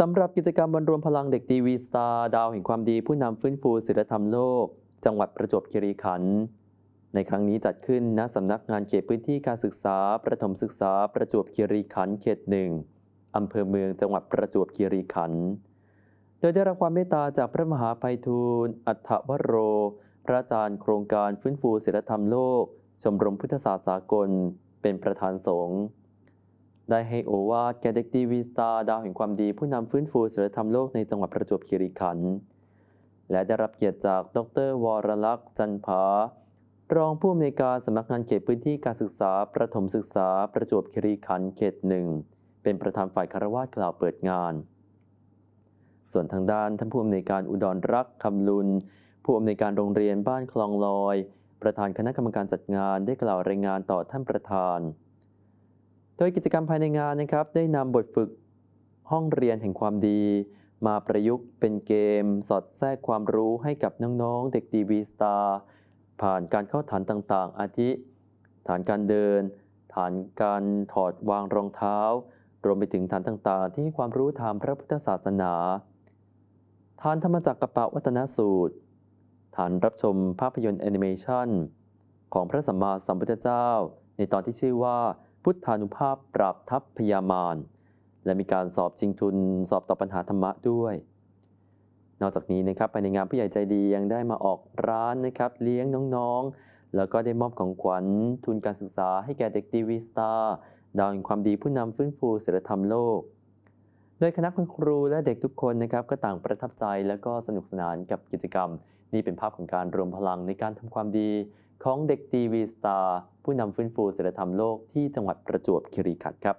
สำหรับกิจกรรมวันรวมพลังเด็กดีวีสตาร์ดาวแห่งความดีผู้นำฟื้นฟูศิลธรรมโลก จังหวัดประจวบคีรีขันธ์ในครั้งนี้จัดขึ้นณสำนักงานเขตพื้นที่การศึกษา ประถมศึกษาประจวบคีรีขันธ์เขตหนึ่งอำเภอเมืองจังหวัดประจวบคีรีขันธ์โดยได้รับความเมตตาจากพระมหาภัยทูลอัฏฐวโร พระอาจารย์โครงการฟื้นฟูศิลธรรมโลก ชมรมพุทธศาสตร์สากล เป็นประธานสงฆ์ ได้ให้โอวาทแก่เด็กดีวีสตาร์ดาวแห่งความดีผู้นำฟื้นฟูศิลธรรมโลกในจังหวัดประจวบคีรีขันธ์และได้รับเกียรติจากดรวรลักษณ์จันผารองผู้อำนวยการสำนักงานเขตพื้นที่การศึกษา ประถมศึกษาประจวบคีรีขันธ์เขตหนึ่งเป็นประธานฝ่ายคารวาสกล่าวเปิดงาน ส่วนทางด้านท่านผู้อำนวยการอุดรรักษ์คำลุน ผู้อำนวยการโรงเรียนบ้านคลองลอย ประธานคณะกรรมการจัดงานได้กล่าวรายงานต่อท่านประธาน โดยกิจกรรมภายในงานนะครับได้นำบทฝึกห้องเรียนแห่งความดี มาประยุกต์เป็นเกม สอดแทรกความรู้ให้กับน้องๆ เด็กดีวีสตาร์ผ่านการเข้าฐานต่างๆ อาทิ ฐานการเดิน ฐานการถอดวางรองเท้า รวมไปถึงฐานต่างๆ ที่ให้ความรู้ทางพระพุทธศาสนา ฐานธรรมจักรกระปะวัตนสูตร ฐานรับชมภาพยนตร์แอนิเมชันของพระสัมมาสัมพุทธเจ้า ในตอนที่ชื่อว่า พุทธานุภาพปราบทัพพยามาร และมีการสอบชิงทุนสอบตอบปัญหาธรรมะด้วย นอกจากนี้นะครับภายในงานผู้ใหญ่ใจดียังได้มาออกร้านนะครับเลี้ยงน้องๆ แล้วก็ได้มอบของขวัญทุนการศึกษาให้แก่เด็กดีวีสตาร์ดาวแห่งความดีผู้นำฟื้นฟูศิลธรรมโลก โดยคณะคุณครูและเด็กทุกคนนะครับก็ต่างประทับใจและก็สนุกสนานกับกิจกรรม นี่เป็นภาพของการรวมพลังในการทำความดี ของเด็กดีวีสตาร์ผู้นำฟื้นฟูศิลธรรมโลกที่จังหวัดประจวบคีรีขันธ์ครับ